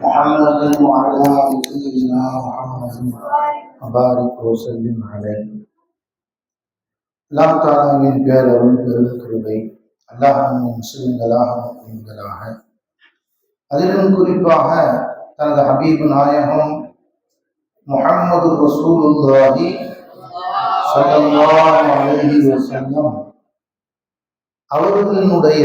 محمد وعلى آل سيدنا محمد وبارك وسلم عليه அல்லாஹ் தாலாவின் பேரருள் பெரும் கிருபை அல்லாஹின் முஸ்லிம்களாக முஸ்லிம்களாக அதிலும் குறிப்பாக தனது ஹபீப் நாயகம் முஹம்மது ரசூலுல்லாஹி ஸல்லல்லாஹு அலைஹி வஸல்லம் அவர்களினுடைய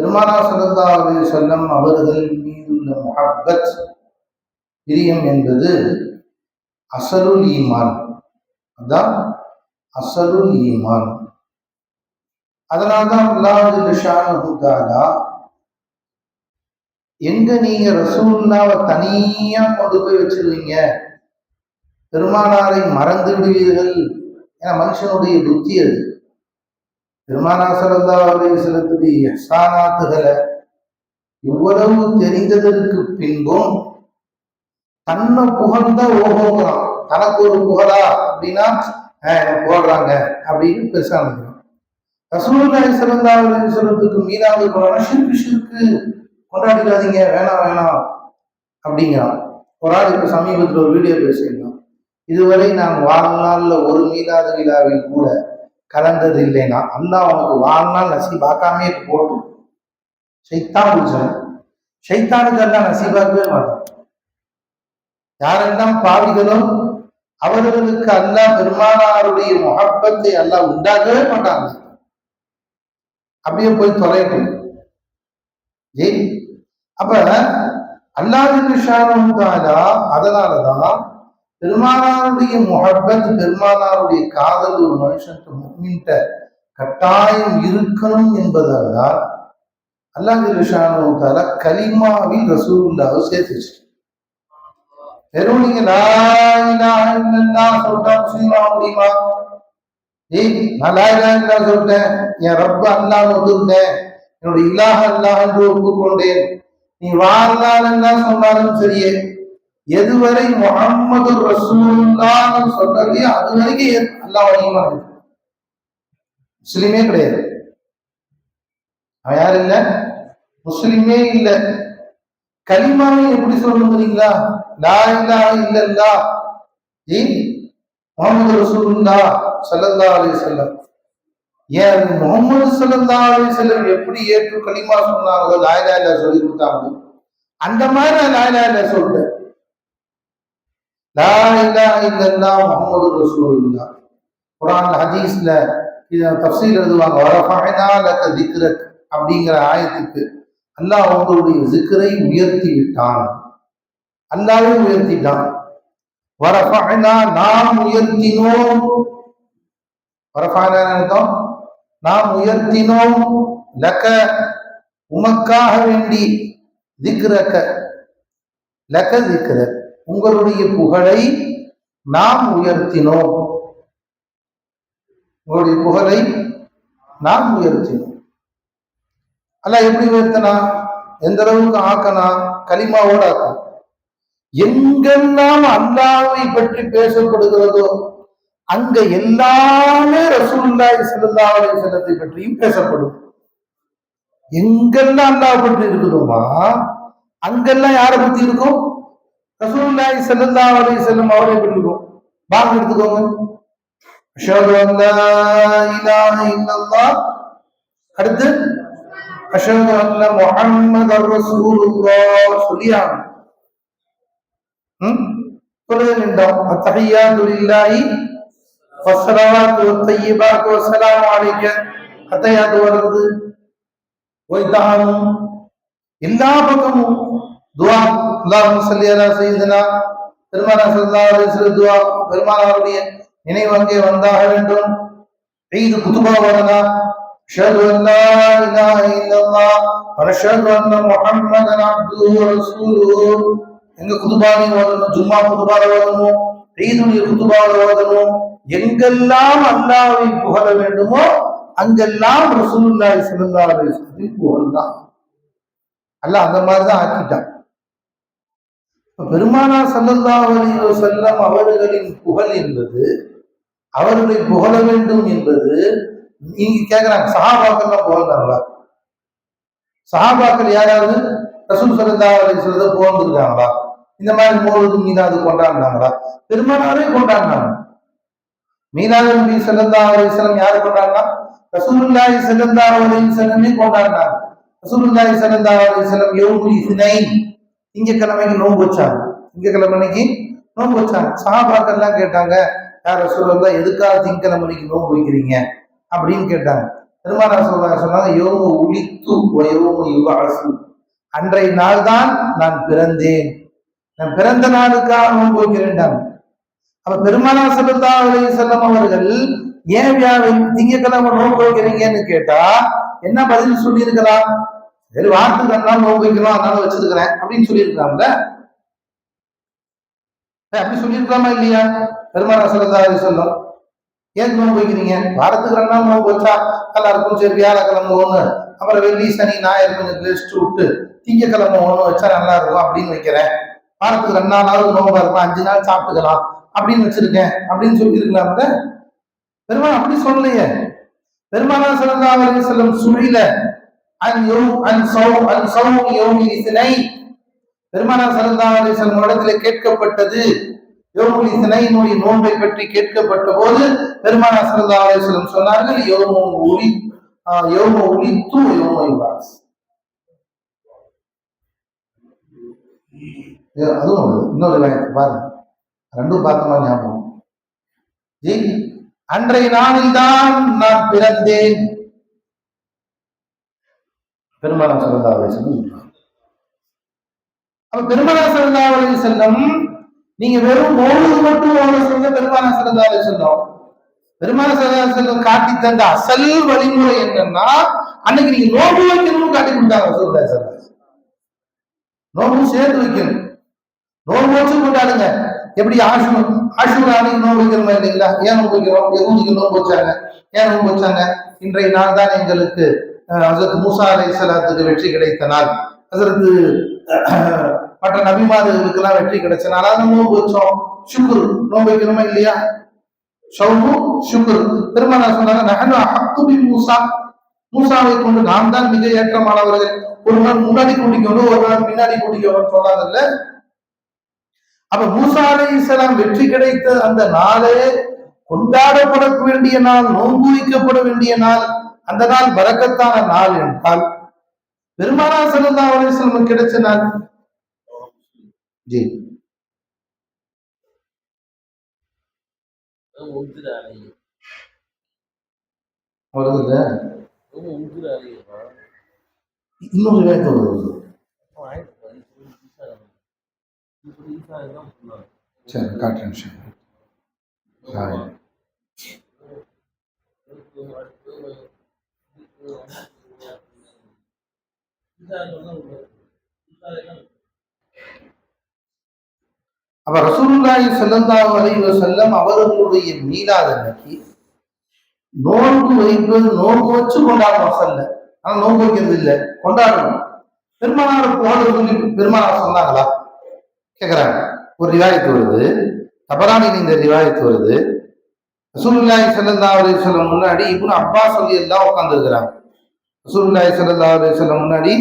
பெருமானா ஸல்லல்லாஹு செல்லம் அவர்கள் மீதுள்ள முஹப்பத் பிரியம் என்பது அசலுல் ஈமான். அதான் அசலுல் ஈமான். அதனால்தான் அல்லாஹ் ஷானஹு தஆலா எங்க நீங்க ரசூல்லாவை தனியா கொண்டு போய் வச்சிருவீங்க? பெருமானாரை மறந்து விடுவீர்கள் ஏன்னா மனுஷனுடைய புத்தி அது. பெருமானா சல்லா அலைஹி எஹ்சானாத்துகளை இவ்வளவு தெரிந்ததற்கு பின்பும் தன்னை புகழ்ந்த ஓஹோங்கிறான் தனக்கு ஒரு புகழா அப்படின்னா போடுறாங்க அப்படின்னு பெருசா நினைக்கிறான் ரசூலுல்லாஹி ஸல்லல்லாஹு அலைஹி மீறாது போனா ஷிற்கு ஷிற்கு கொண்டாடிக்காதீங்க வேணாம் வேணாம் அப்படிங்கிறான். ஒரு ஆள் இப்ப சமீபத்தில் ஒரு வீடியோ பேசியிருந்தான். இதுவரை நான் வாழ்நாளில் ஒரு மீளாத விழாவில் கூட கலந்தது இல்லைனா அல்லாஹ் அவனுக்கு வாழ்நாள் நசீபாக்காமே போட்டும். ஷைத்தான் புருஷன் சைத்தானுக்கு எல்லாம் நசீபாக்கவே மாட்டான். யாரெல்லாம் பாவிகளோ அவர்களுக்கு அல்லாஹ் பெருமானாருடைய முகப்பத்தை எல்லாம் உண்டாக்கவே மாட்டாங்க அப்படியே போய் தொலையட்டும். ஜெய். அப்ப அல்லாஹு அதனாலதான் பெருமானாருடைய முகப்பத் பெருமானாருடைய காதல் ஒரு மனுஷனுக்கு முக்மின்ட்ட கட்டாயம் இருக்கணும் என்பதால் தான் அல்லாஹு தாலா கலிமாவில் ரசூலுல்லாவை சேர்த்துச்சு. வெறும் நீங்க லா இலாஹ இல்லல்லாஹ் சொல்லிட்டா முஸ்லீம் ஆக முடியுமா? ஏய் நான் லா சொல்லிட்டேன். என் ரப்ப அல்லாஹ் ஒத்துக்கிட்டேன். என்னோட இலாஹ அல்லாஹ் என்று ஒப்புக்கொண்டேன். நீ வாழ்நாளெல்லாம் சொன்னாலும் சரியே. எதுவரை முகம்மது ரசூல்லான்னு சொல்றதையோ அது வரைக்கும் அல்லா அல்லாஹ் இருக்கு முஸ்லிமே கிடையாது. அவன் யார் இல்ல? முஸ்லிமே இல்ல. கலிமாவை எப்படி சொல்லணும் தெரியுங்களா? லா இல்லா இல்லல்லாஹ் முகமது ரசூல்லா சல்லல்லா அலி செல்லம் ஏன் முகமது சல்லல்லா அலி செல்லம் எப்படி ஏற்று கலிமா சொன்னாங்களோ லா இலாஹ சொல்லி கொடுத்தாங்களோ? அந்த மாதிரி நான் லா இலாஹ இல்லல்லாஹ் சொல்லிட்டேன் லா இலாஹ இல்லல்லாஹ் முகமது ரசூலுல்லாஹ். குரான் ஹதீஸ்ல இத தஃசீர் எழுதுவாங்க. வரஃபஅனா லக திக்ரக் அப்படிங்கிற ஆயத்துக்கு அல்லாஹ் உங்களுடைய ஜிக்கரை உயர்த்தி விட்டான் அல்லாஹ்வே உயர்த்திட்டான். வரஃபஅனா நாம் உயர்த்தினோம். வரஃபஅனா அர்த்தம்? நாம் உயர்த்தினோம். லக உமக்காக வேண்டி திக்ரக லக திக்ரக் உங்களுடைய புகழை நாம் உயர்த்தினோம். உங்களுடைய புகழை நாம் உயர்த்தினோம். அல்ல எப்படி உயர்த்தனா? எந்த அளவுக்கு ஆக்கனா? கலிமாவோட ஆக்கணும். எங்கெல்லாம் அல்லாவை பற்றி பேசப்படுகிறதோ அங்க எல்லாமே ரசூல்லாய் ஸல்லல்லாஹு அலைஹி பற்றியும் பேசப்படும். எங்கெல்லாம் அல்லாவை பற்றி இருக்குதுமா? அங்கெல்லாம் யாரை பத்தி இருக்கும்? ரசூலுல்லாஹி ஸல்லல்லாஹு அலைஹி வஸல்லம் அவரை பற்றி இருக்கும் எடுத்துக்கோங்க. அஷ்ஹது அன் லா இலாஹ இல்லல்லாஹ். அடுத்து அஷ்ஹது அன்ன முஹம்மதர் ரசூலுல்லாஹ் சொல்லியா ம்? சொல்லுங்க நின்றோம் அத்தஹியாத்து லில்லாஹி வஸ்ஸலவாத்து வத்தய்யிபாத்து வஸ்ஸலாமு அலைக்க. அத்தஹியாத்து வருது ஒய்தானும் எல்லா பக்கமும் துவா அல்லாஹும்ம ஸல்லி அலா சய்யிதினா பெருமானா ஸல்லல்லாஹு அலைஹி வஸல்லம் துவா பெருமானாருடைய நினைவு அங்கே வந்தாக வேண்டும் ஈது குதுபா வரனா أشهد أن لا إله إلا الله ونشهد أن محمدا عبده ورسوله எங்க குதுபாலையும் ஓதணும் ஜும்மா குதுபால ஓதணும் ஈதுடைய குதுபால ஓதணும் எங்கெல்லாம் அல்லாவை புகழ வேண்டுமோ அங்கெல்லாம் ரசூலுல்லாஹி ஸல்லல்லாஹு அலைஹி வஸல்லம் புகழ்ந்தான் அல்லாஹ் அந்த மாதிரி தான் ஆக்கிட்டான் இப்ப பெருமானா ஸல்லல்லாஹு அலைஹி வஸல்லம் அவர்களின் புகழ் என்பது அவர்களை புகழ வேண்டும் என்பது நீங்க கேக்குறாங்க சஹாபாக்கள்லாம் புகழ்ந்தாங்களா? சஹாபாக்கள் யாராவது ரசூல் சல்லா அலி வஸல்லம் புகழ்ந்துருக்காங்களா? இந்த மாதிரி மோது மீனாது கொண்டாடினாங்களா? பெருமானாரே கொண்டாடினாங்க. மீனாது நபி ஸல்லல்லாஹு அலி வஸல்லம் யாரு கொண்டாடினா? ரசூலுல்லாஹி ஸல்லல்லாஹு அலி வஸல்லமே கொண்டாடினாங்க. ரசூலுல்லாஹி ஸல்லல்லாஹு அலி வஸல்லம் யௌமுல் இஸ்னைன். திங்கக்கிழமைக்கு நோன்பு வச்சாங்க. திங்கக்கிழமைக்கு நோன்பு வச்சாங்க. சஹாபாக்கள்லாம் கேட்டாங்க யார் ரசூலுல்லாஹ் எதுக்காக திங்கக்கிழமைக்கு நோன்பு வைக்கிறீங்க? அப்படின்னு கேட்டாங்க. பெருமானா சொல்ல சொன்னாங்க யோமு உளித்து யோமு அரசு அன்றைய நாள் தான் நான் பிறந்தேன். நான் பிறந்த நாளுக்காக நோன்பு வைக்கிறேன்டாங்க அப்ப பெருமானா சல்லா அலைய செல்லம் அவர்கள் ஏன் வியாழன் திங்கக்கிழமை நோன்பு வைக்கிறீங்கன்னு கேட்டா என்ன பதில் சொல்லியிருக்கலாம்? சரி வாரத்துக்கு ரெண்டு நாள் நோன்பு வைக்கிறோம் அதனால வச்சிருக்கிறேன். அப்படின்னு சொல்லியிருக்கலாம்ல அப்படி சொல்லியிருக்கலாமா இல்லையா? பெருமானா சல்லா அலைஹி ஏன் நோம்பு வைக்கிறீங்க? வாரத்துக்கு ரெண்டு நாள் நோம்பு வச்சா நல்லா இருக்கும் சரி வியாழக்கிழமை ஒன்று அப்புறம் வெள்ளி சனி ஞாயிறு கொஞ்சம் ரெஸ்ட் விட்டு திங்கக்கிழமை ஒன்று வச்சா நல்லா இருக்கும் அப்படின்னு வைக்கிறேன். வாரத்துக்கு ரெண்டு நாளாவது நோம்பா இருக்கும்? அஞ்சு நாள் சாப்பிட்டுக்கலாம். அப்படின்னு வச்சிருக்கேன். அப்படின்னு சொல்லியிருக்கலாம்ல. பெருமாள் அப்படி சொல்லலையே. பெருமானா சல்லா செல்லும் செல்லம் அன் யௌ அன் பெருமானா இடத்துல கேட்கப்பட்டது. யோமுல் இஸ்னைனுடைய நோன்பை பற்றி கேட்கப்பட்ட போது பெருமானா சரதா அலைஹி சொன்னார்கள் யோமு ஒளி யோமோ ஒளி தூ யோமோ யுபாஸ். அதுவும் இன்னொரு வாய்ப்பு பாருங்க. ரெண்டும் பார்த்த மாதிரி ஞாபகம் ஜி அன்றைய நாளில் தான் நான் பிறந்தேன். பெருமானா சல்லா அலைஹி செல்லம் சொல்றாங்க. அப்ப பெருமானா சல்லா செல்லம் நீங்க வெறும் மௌலூது மட்டும் அவங்க சொல்ல பெருமானா சல்லா அலைஹி செல்லம் பெருமானா சல்லா செல்லம் காட்டி தந்த அசல் வழிமுறை என்னன்னா அன்னைக்கு நீங்க நோம்பு வைக்கணும்னு காட்டி கொடுத்தாங்க சொல்லுங்க சார் நோம்பு சேர்த்து வைக்கணும். நோம்பு வச்சு கொண்டாடுங்க. எப்படி ஆசு ஆஷூரா அன்னைக்கு நோம்பு வைக்கிறோமா இல்லைங்களா? ஏன் நோம்பு வைக்கிறோம்? எதுவும் நோம்பு வச்சாங்க. ஏன் நோம்பு வச்சாங்க? இன்றைய நாள் தான் எங்களுக்கு ஹசரத் மூசா அலை சலாத்துக்கு வெற்றி கிடைத்த நாள். ஹசரத் மற்ற நபிமார்களுக்கெல்லாம் வெற்றி கிடைச்ச நாள். அது நோன்பு வச்சோம். சுக்குர் நோன்பு வைக்கணுமா இல்லையா? ஷவுமு சுக்குர் பெருமானா சொன்னாங்க நகனு அஹக்கு மூசா. மூசாவை கொண்டு நாம் தான் மிக ஏற்றமானவர்கள். ஒரு நாள் முன்னாடி கூட்டிக்கணும் ஒரு நாள் பின்னாடி குடிக்கணும் சொன்னாங்கல்ல. அப்ப மூசா அலை இஸ்லாம் வெற்றி கிடைத்த அந்த நாளே கொண்டாடப்பட வேண்டிய நாள் நோன்பு வைக்கப்பட வேண்டிய நாள். அந்த நாள் வரக்கத்தான நாள் என்றால் பெருமானா அவரை அலிஸ்லம் கிடைச்ச நாள். ஜி. வருதுல்ல? இன்னொரு வேகத்தை அப்ப ரசூலுல்லாஹி ஸல்லல்லாஹு அலைஹி செல்லம் அவர்களுடைய மீலாத் அன்னைக்கு நோன்பு வைப்பது நோன்பு வச்சு கொண்டாடணும் செல்ல ஆனா நோன்பு வைக்கிறது இல்லை. கொண்டாடணும் பெருமானார் புகழ சொல்லி பெருமானார் சொன்னாங்களா? கேக்குறாங்க. ஒரு ரிவாயத்து வருது. தபரானில் இந்த ரிவாயத்து வருது. ரசூலுல்லாஹி செல்லந்தா வரை சொல்ல முன்னாடி இப்போ அப்பா சொல்லி எல்லாம் உட்காந்துருக்கிறாங்க ரசூலுல்லாஹி செல்லந்தா அலைஹி சொல்ல முன்னாடி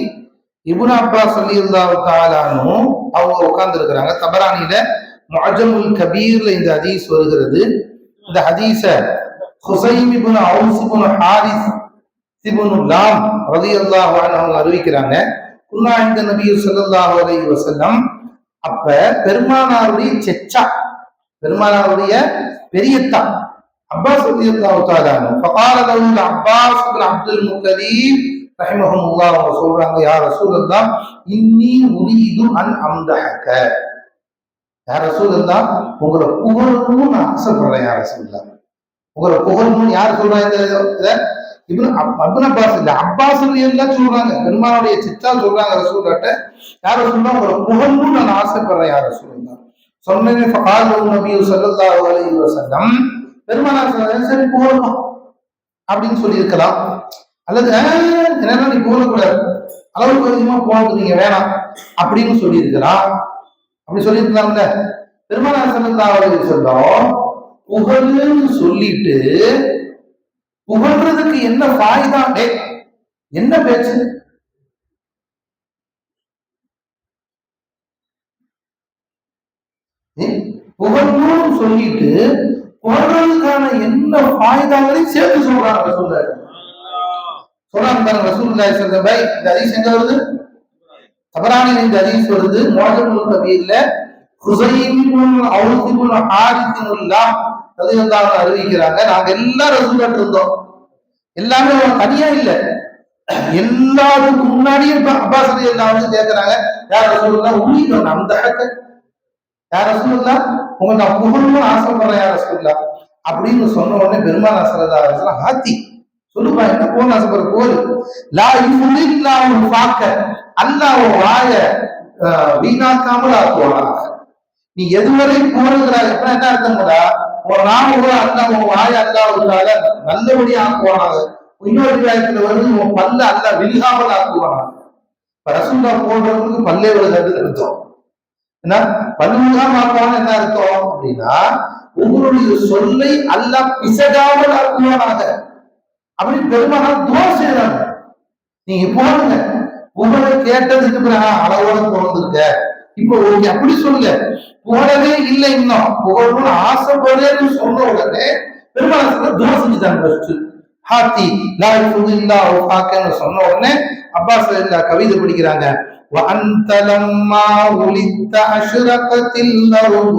இபுன் அப்பாஸ் அலி அல்லாஹ் தாலானும் அவங்க உட்கார்ந்து இருக்கிறாங்க தபரானில முஜமுல் கபீர்ல இந்த ஹதீஸ் வருகிறது. இந்த ஹதீஸ ஹுசைம் இபுன் அவுஸ் இபுன் ஹாரிஸ் இபுன் லாம் ரதி அல்லாஹ் அவங்க அறிவிக்கிறாங்க. குன்னா நபீர் நபியூர் சல்லாஹ் அலி வசல்லம் அப்ப பெருமானாருடைய செச்சா பெருமானாருடைய பெரியத்தா அப்பாஸ் அலி அல்லாஹ் தாலானும் அப்பாஸ் அப்துல் முத்தலீப் ரஹிமஹமுல்லா அவங்க சொல்றாங்க யார் ரசூல் இருந்தா இன்னி உரியது அன் அம்தஹக்க யார் ரசூல் இருந்தா உங்களை புகழும் நான் ஆசைப்படுறேன் யார் ரசூல்லா உங்களை புகழணும்னு யார் சொல்றா இந்த இதை? இவன் அப்னு அப்பாஸ் இல்ல அப்பாஸ் எல்லாம் சொல்றாங்க? பெருமானுடைய சித்தா சொல்றாங்க ரசூல்லாட்ட யார் ரசூல்லா உங்களை புகழணும்னு நான் ஆசைப்படுறேன் யார் ரசூல்லா சொன்னது ஃபகால் நபி ஸல்லல்லாஹு அலைஹி வஸல்லம். பெருமானார் சரி புகழணும் அப்படின்னு சொல்லியிருக்கலாம். அல்லது "ஆஹ், நீ போகக்கூடாது அளவுக்கு அதிகமா போகிறது நீங்க வேணாம். அப்படின்னு சொல்லியிருக்கிறா. அப்படி சொல்லியிருக்கலாம்ல பெருமானார் அவர்கள் சொல்றோம் வஸல்லம் சொல்லிட்டு புகழ்றதுக்கு என்ன ஃபாய்தா? டே என்ன பேச்சு? ஏய், சொல்லிட்டு புகழ்றதுக்கான என்ன ஃபாய்தாங்களையும் சேர்த்து சொல்றாங்க சொல்றாரு. சொல்றாங்க பாருங்க ரசூலுல்லாஹி ஸல்லல்லாஹு இந்த ஹதீஸ் எங்க வருது? தபரானில் இந்த ஹதீஸ் வருது மோஜமுல் கபீர்ல ஹுசைன் அவுசிபுல் ஹாரிசிமுல்லா ரலியல்லாஹு அவங்க அறிவிக்கிறாங்க. நாங்க எல்லாரும் ரசூலாட்டு இருந்தோம். எல்லாமே தனியா இல்ல. எல்லாருக்கும் முன்னாடியே இப்ப அப்பாஸ் ரலியல்லாஹு வந்து கேக்குறாங்க யார் ரசூலுல்லாஹ்? உயிரோட அந்த ஹக்க யார் ரசூலுல்லாஹ்? உங்க நான் புகழணும்னு ஆசைப்படுறேன் யார் ரசூலுல்லாஹ்? அப்படின்னு சொன்ன உடனே பெருமாள் அசரதா ஹாத்தி சொல்லுப்பா என்ன கோல் ஆசைப்படுற கோல் லா யுஃலில்லாஹு பாக்க அல்லாஹ் உன் வாய வீணாக்காமல் ஆக்குவானாக. நீ எதுவரை போறதுகிறாய் எப்ப என்ன அர்த்தம்டா உன் நாம கூட அல்லாஹ் உன் வாய அல்லாஹ்வுக்காக நல்லபடியா ஆக்குவானாக. இன்னொரு விவாயத்துல வருது உன் பல்ல அல்ல விழுகாமல் ஆக்குவானாக. இப்ப ரசூல்லா போடுறவங்களுக்கு பல்லே விழுகிறது அர்த்தம். என்ன? பல்லுமுகாம் ஆக்குவான்னு என்ன அர்த்தம்? அப்படின்னா உங்களுடைய சொல்லை அல்லாஹ் பிசகாமல் ஆக்குவானாக. அப்படி பெருமானார் துவா செய்யறாங்க நீங்க போடுங்க உங்களை கேட்டதுக்கு பிறகு அளவோட பிறந்திருக்க இப்ப ஓகே அப்படி சொல்லுங்க. புகழவே இல்லை இன்னும். புகழணும்னு ஆசைப்படுறேன்னு சொன்ன உடனே பெருமாள் சொல்ல துவா செஞ்சுட்டாங்க ஃபர்ஸ்ட் ஹாத்தி லா இல்லா உஃபாக்கன்னு சொன்ன உடனே அப்பாஸ் இல்லா கவிதை படிக்கிறாங்க. وأنت لما ولدت أشرقت الأرض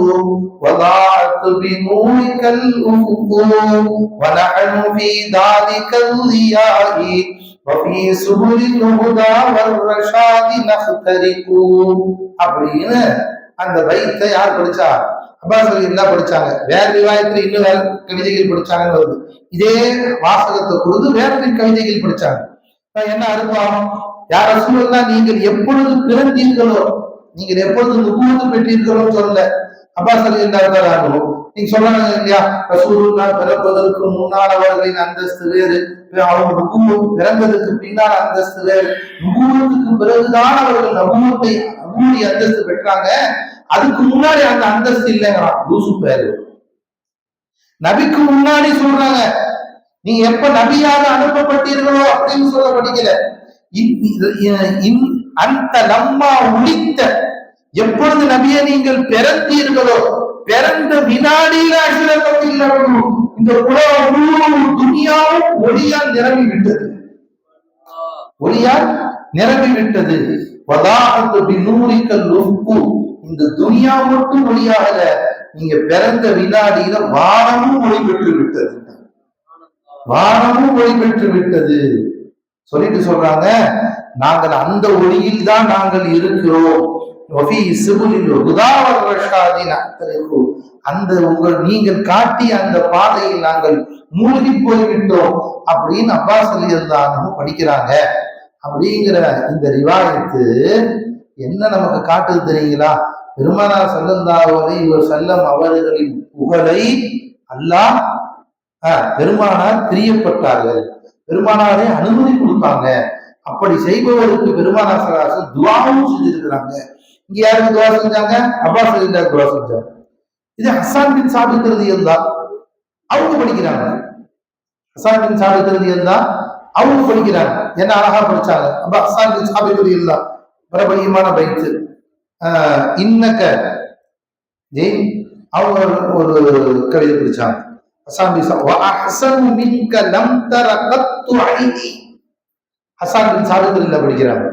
وضاعت بنورك الأفق ونحن في ذلك الضياء وفي سبل الهدى والرشاد نخترق அப்படின்னு அந்த பைத்தை யார் படிச்சா அப்பாஸ் அலி தான் படிச்சாங்க வேற விவாயத்துல இன்னும் வேற கவிதைகள் படிச்சாங்கன்னு வருது இதே வாசகத்தை கொடுத்து வேற கவிதைகள் படிச்சாங்க இப்ப என்ன அர்த்தம் யார் ரசூலுல்லா நீங்கள் எப்பொழுது பிறந்தீர்களோ நீங்கள் எப்பொழுது நுபுவத்து பெற்றீர்களோ சொல்ல அப்பா அலி நீங்க சொன்னாங்க இல்லையா ரசூலுல்லா பிறப்பதற்கு முன்னால் அவர்களின் அந்தஸ்து வேறு அவங்க நுபுவத்து பிறந்ததுக்கு பின்னால் அந்தஸ்து வேறு. நுபுவத்துக்கு பிறகுதான் அவர்கள் நபுவத்தை நபுவதி அந்தஸ்து பெற்றாங்க. அதுக்கு முன்னாடி அந்த அந்தஸ்து இல்லைங்கிறான். லூசு பேரு. நபிக்கு முன்னாடி சொல்றாங்க நீங்க எப்ப நபியாக அனுப்பப்பட்டீர்களோ அப்படின்னு சொல்ல படிக்கல. அந்த லம்மா உளித்த எப்பொழுது நபிய நீங்கள் பிறந்தீர்களோ பிறந்த வினாடியில் இந்த உலகம் முழு துனியாவும் ஒளியால் நிரம்பி விட்டது ஒளியால் நிரம்பி விட்டது வதாஅத்து இந்த துனியா மட்டும் ஒளியாகல நீங்க பிறந்த வினாடியில வானமும் ஒளி பெற்று விட்டது வானமும் ஒளி பெற்று விட்டது சொல்லிட்டு சொல்றாங்க நாங்கள் அந்த ஒளியில் தான் நாங்கள் இருக்கிறோம். அந்த உங்கள் நீங்கள் காட்டிய அந்த பாதையில் நாங்கள் மூழ்கி போய்விட்டோம். அப்படின்னு அப்பா சொல்லியிருந்தாங்க படிக்கிறாங்க. அப்படிங்கிற இந்த ரிவாயத்து என்ன நமக்கு காட்டுது தெரியுங்களா? பெருமானார் ஸல்லல்லாஹு இவர் செல்லம் அவர்களின் புகழை அல்லாஹ் பெருமானார் பிரியப்பட்டார்கள். பெருமானாரே அனுமதி கொடுத்தாங்க. அப்படி செய்பவருக்கு பெருமானார் சலாசன் துவாவும் செஞ்சிருக்கிறாங்க. இங்க யாருக்கு துவா செஞ்சாங்க? அப்பாஸ் அலில்லா துவா செஞ்சாங்க இது ஹசான் பின் சாபித் இருந்தா தான் அவங்க படிக்கிறாங்க. ஹசான் பின் சாபித் இருந்தா அவங்க படிக்கிறாங்க. என்ன அழகா படிச்சாங்க? அப்ப ஹசான் பின் சாபித் இருந்தா பிரபலியமான பைத்து. இன்னக்க. ஜெய். அவங்க ஒரு ஒரு கவிதை படிச்சாங்க. ஹசான் பின் வா ஹசன் மின்க லம் தரகத்து ஐனி ஹசான் பின் சாபித் இல்ல படிக்கிறாங்க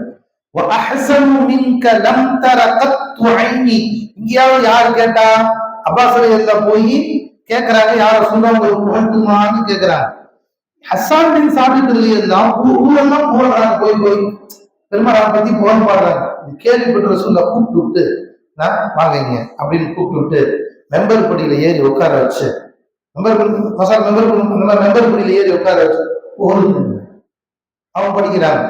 அஹசன் மின்க லம் தரகத்து ஐனி இங்கேயாவது யார் கேட்டா அப்பாஸ் அலைஹிஸ்ல போய் கேக்குறாங்க யார சொல்ல உங்களுக்கு புகழ்த்துமான்னு கேக்குறாங்க ஹசான் பின் சாபித் எல்லாம் ஊரெல்லாம் புகழ்றாங்க போய் போய் பெருமாள் பத்தி புகழ் பாடுறாங்க கேள்விப்பட்ட ரசூல்லா கூப்பிட்டு விட்டு நான் வாங்க அப்படின்னு கூப்பிட்டு விட்டு மெம்பர் படியில ஏறி உட்கார வச்சு மெம்பர் மசால் மெம்பர் இந்த மாதிரி மெம்பர் குடியில் ஏறி உட்கார வச்சு ஓடுங்க அவன் படிக்கிறான்.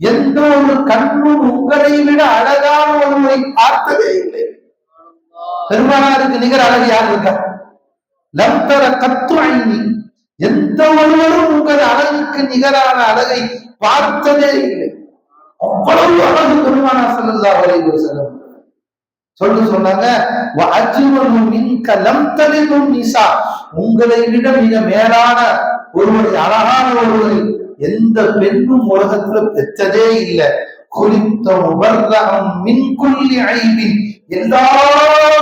எந்த ஒரு கண்ணும் உங்களை விட அழகான ஒருவரை பார்த்ததே இல்லை. பெருமானாருக்கு நிகர் அழகு யார் இருக்கா? லம் தர கத்து ஐந்தி எந்த ஒருவரும் உங்கள் அழகுக்கு நிகரான அழகை பார்த்ததே இல்லை. அவ்வளவு அழகு பெருமானா செல்லல்லா வரை செல்லும் சொல்லு சொன்னாங்க உங்களை விட மிக மேலான ஒருவரை அழகான ஒருவரை எந்த பெண்ணும் உலகத்துல பெற்றதே இல்லை. குறித்த உபர்தகம் மின்குள்ளி ஐபின். எல்லா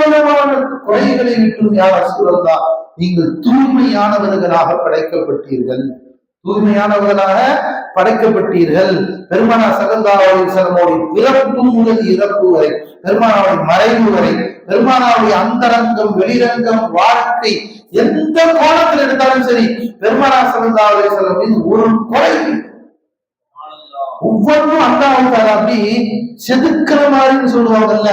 விதமான குறைகளை விட்டும் யார் அசுரல்லா நீங்கள் தூய்மையானவர்களாக படைக்கப்பட்டீர்கள். தூய்மையானவர்களாக படைக்கப்பட்டீர்கள். பெருமானா சகந்தாவுடைய பிறப்பு முதல் இறப்பு வரை பெருமானாவுடைய மறைவு வரை பெருமானாவுடைய அந்தரங்கம் வெளிரங்கம் வாழ்க்கை எந்த கோணத்தில் எடுத்தாலும் சரி பெருமானா சகந்தாவுடைய செல்லம் ஒரு குறை இல்லை. ஒவ்வொன்றும் அல்லாஹ் அப்படி செதுக்கிற மாதிரின்னு சொல்லுவாங்கல்ல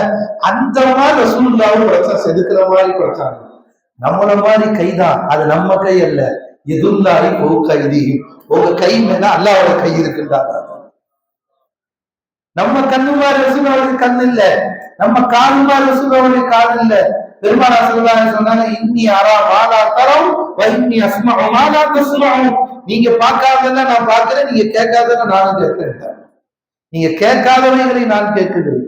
அந்த மாதிரி ரசூல்லாவும் படைச்சா செதுக்கிற மாதிரி படைச்சாங்க நம்மள மாதிரி கைதான் அது நம்ம கை அல்ல. எதுல்லாரி போக்க கைதி உங்க கை மேல அல்லாவோட கை இருக்குன்றாங்க நம்ம கண்ணு மாதிரி ரசூலுல்லாவுடைய கண் இல்ல. நம்ம காது மாதிரி ரசூலுல்லாவுடைய காது இல்ல. பெருமானா சொல்லுவாங்க சொன்னாங்க இன்னி அரா மாலா தரம் வைன்னி அஸ்மா மாலா தஸ்மாவும் நீங்க பார்க்காததெல்லாம் நான் பார்க்கிறேன் நீங்க கேட்காததெல்லாம் நானும் கேட்கிறேன். நீங்க கேட்காதவைகளை நான் கேட்கிறேன்.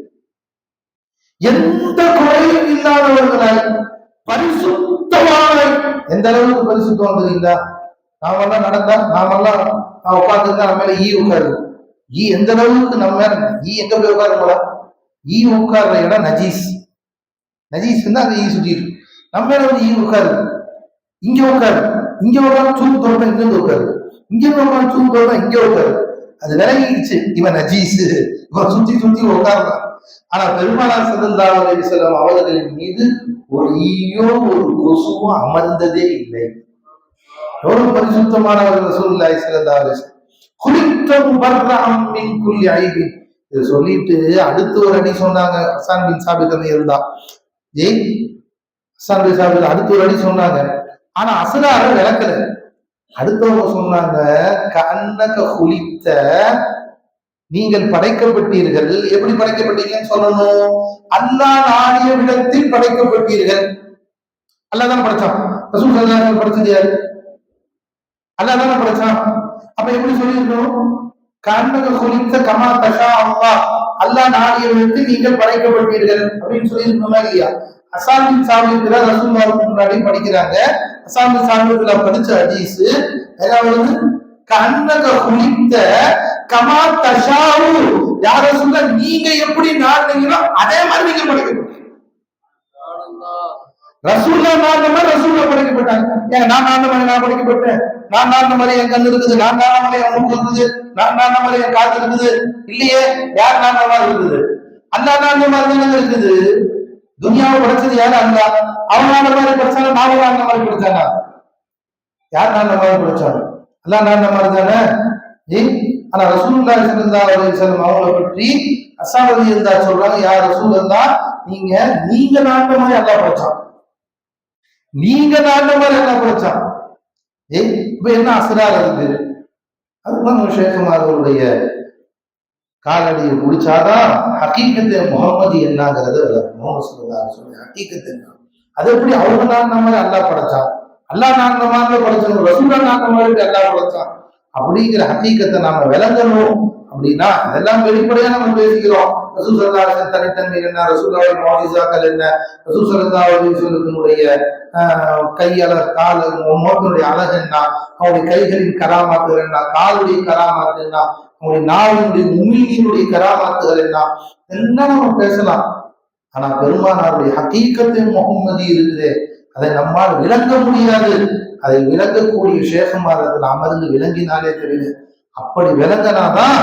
எந்த குறையும் இல்லாதவர்களாய் பரிசுத்த எந்த அளவுக்கு பரிசுத்தம் தெரியுங்களா நாமெல்லாம் நடந்தா நாமெல்லாம் நான் உட்காந்துருந்தா நம்ம மேல ஈ உட்காரு ஈ எந்த அளவுக்கு நம்ம மேல ஈ எங்க போய் உட்கார போல ஈ உட்கார்ற இடம் நஜீஸ். நஜீஸ் தான் அந்த ஈ சுத்திட்டு நம்ம மேல வந்து ஈ உட்காரு இங்க உட்காரு. இங்க உட்காந்து தூக்கு தோட்டம் இங்க இருந்து உட்காரு. இங்க உட்காந்து உட்காரு தோட்டம் இங்க உட்காரு. அது விலகிடுச்சு. இவன் நஜீஸ். இவன் சுத்தி சுத்தி உட்காருறான். ஆனா பெருமானார் சல்லல்லாஹு அலைஹி செல்லம் அவர்களின் மீது ஒரு ஈயோ ஒரு கொசுவோ அமர்ந்ததே இல்லை. எவ்வளவு பரிசுத்தமானவர்கள் சூழ்நிலை ஸல்லல்லாஹு அலைஹி இதை சொல்லிட்டு அடுத்து ஒரு அடி சொன்னாங்க ஹசான் பின் சாபித் இருந்தா ஏய் ஹசான் பின் சாபித் அடுத்து ஒரு அடி சொன்னாங்க. ஆனா அசலார விளக்கல. அடுத்தவங்க சொன்னாங்க கண்ணக குளித்த நீங்கள் படைக்கப்பட்டீர்கள். எப்படி படைக்கப்பட்டீங்கன்னு சொல்லணும்? அல்லாஹ் நாடிய விடத்தில் படைக்கப்பட்டீர்கள். அல்லாஹ் தான் படைச்சான். ரசூல் ஸல்லல்லாஹு படைச்சது யாரு? தானே படைச்சான். அப்ப எப்படி சொல்லியிருக்கணும்? கண்ணக குறித்த கமா தஷா அல்லா அல்லாஹ் நாடிய விடத்தில் நீங்கள் படைக்கப்பட்டீர்கள். அப்படின்னு சொல்லியிருக்கணுமா இல்லையா அசாமின் சாமியத்துல ரசூல் முன்னாடி படிக்கிறாங்க. அசாமின் சாமியத்துல படிச்ச ஹதீஸ். ஏதாவது கண்ணக குளித்த கமா தஷாவு யார சொல்ல நீங்க எப்படி நாடுனீங்களோ அதே மாதிரி நீங்க படைக்கப்பட்டீங்க ரசூல்லா நாடுன மாதிரி ரசூல்லா படைக்கப்பட்டாங்க ஏங்க நான் நாடுன மாதிரி நான் படைக்கப்பட்டேன் நான் நாடுன மாதிரி என் கண் இருக்குது நான் நாடுன மாதிரி என் மூக்கு இருக்குது நான் நாடுன மாதிரி என் காது இருக்குது இல்லையே யார் நாடுன மாதிரி இருக்குது அந்த நாடுன மாதிரி தானே இருக்குது துனியாவை படைச்சது யாரு அந்த அவங்க நாடின மாதிரி படிச்சாங்க நானும் அந்த மாதிரி படிச்சாங்க யார் நாடுன மாதிரி படைச்சாங்க எல்லாம் நடந்த மாதிரி தானே ஏய் ஆனா ரசூல்லா ஸல்லல்லாஹு செல்லும் அவங்களை பற்றி அசாவதி இருந்தா சொல்றாங்க யார் ரசூல் இருந்தா நீங்க நீங்க நாட்ட மாதிரி அல்லா படைச்சான். நீங்க நாட்ட மாதிரி அல்லா படைச்சான். ஏய் இப்ப என்ன அசரார் இருக்கு? அதுதான் ஷேகுமார்களுடைய காலடியை முடிச்சாதான் ஹக்கீக்கத்தை முகமது என்னங்கிறது முகமது சொல்லுவாங்க சொல்லி ஹக்கீக்கத்தை அது எப்படி அவங்க நாடின மாதிரி அல்லாஹ் படைச்சான்? அல்லாஹ் நாடின மாதிரி படைச்சான் ரசூலா நாடின மாதிரி அல்லா படைச்சான். அப்படிங்கிற ஹக்கீக்கத்தை நாம விளங்கணும் அப்படின்னா அதெல்லாம் வெளிப்படையா நம்ம பேசிக்கிறோம். ரசூ சல்லா தனித்தன்மை என்ன? ரசூல்லாவுடைய மாஜிசாக்கள் என்ன? ரசூ சல்லா அலிஸ்வலத்தினுடைய கையல கால மோட்டனுடைய அழகு என்ன? அவருடைய கைகளின் கராமாத்துகள் என்ன? காலுடைய கராமாத்து என்ன? அவருடைய நாவினுடைய உமிழ்நீருடைய கராமாத்துகள் என்ன? என்ன நம்ம பேசலாம். ஆனா பெருமானாருடைய ஹக்கீக்கத்தை முகம்மதி இருக்குது. அதை நம்மால் விளங்க முடியாது. அதை விளங்கக்கூடிய சேகமாரத்தில் அமர்ந்து விளங்கினாலே தெரியுது. அப்படி விளங்கினாதான்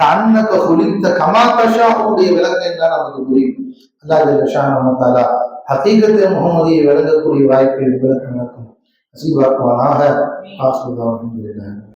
கண்ணக குளித்த கமாதஷாவுடைய விளக்கம் தான் நமக்கு புரியும். அல்லாஹ் ஷானமத்தாலா ஹக்கீகத்தை முகமதியை விளங்கக்கூடிய வாய்ப்பை விளக்கம் நடக்கும் நசீபாக்குவானாக ஆசுதான்